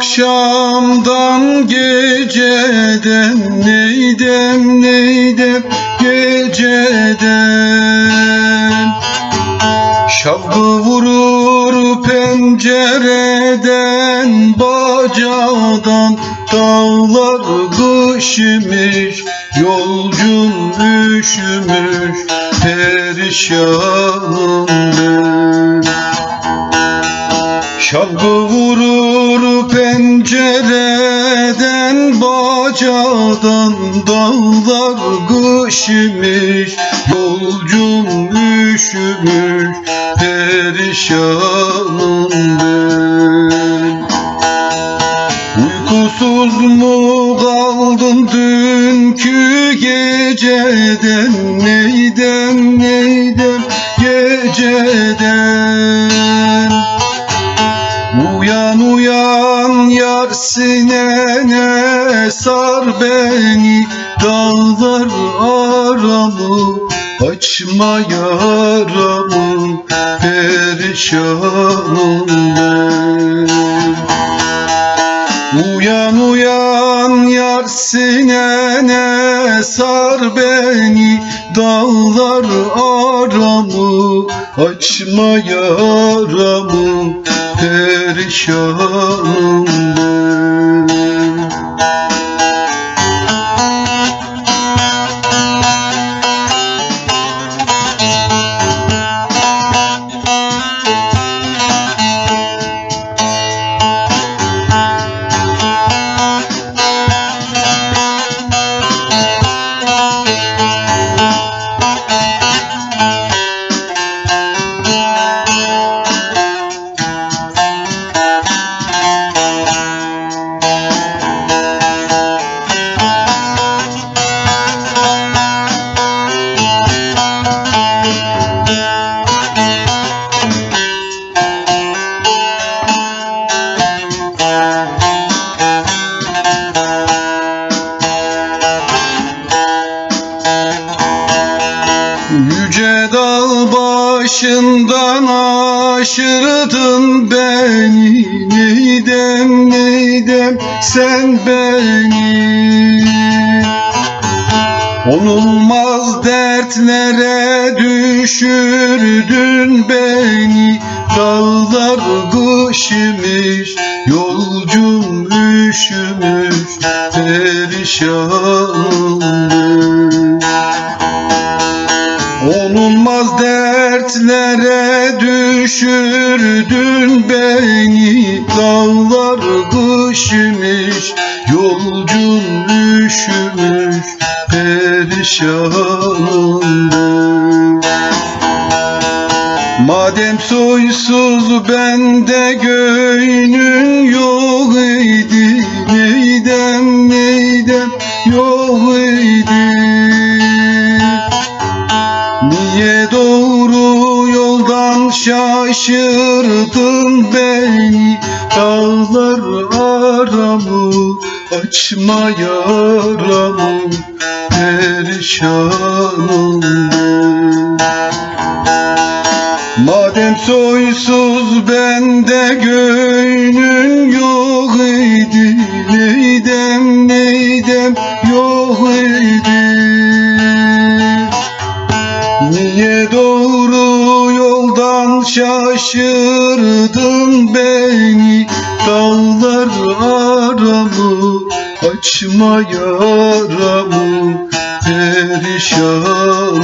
akşamdan geceden. Neydem neydem geceden? Şavgı vurur pencereden bacadan Dağlar kışmış yolcum üşümüş perişanım Şavgı vurur pencereden bacadan Dağlar kışmış yolcum üşümüş perişanım. Ben Uykusuz mu kaldım dünkü geceden? Neydem neydem geceden yar sinene sar beni Dağlar aramı açma yaramı Perişanım ben Uyan uyan yar sinene sar beni Dağlar aramı açma yaramı Perişanım başından aşırdın beni Neydem neydem sen beni? Onulmaz dertlere düşürdün beni Dağlar kışmış, yolcum üşümüş Perişanım dertlere düşürdün beni. Dağlar kışmış, yolcum üşümüş Perişanım ben Madem soysuz bende göğünün yok idi Neydem neydem şaşırdın beni Dağlar aramı açma yaramı Perişanım ben Madem soysuz bende göğünün yok idi Neydem neydem yok idi? Niye doğru yoldan şaşırdın beni Dağlar aramı açma yaramı Perişanım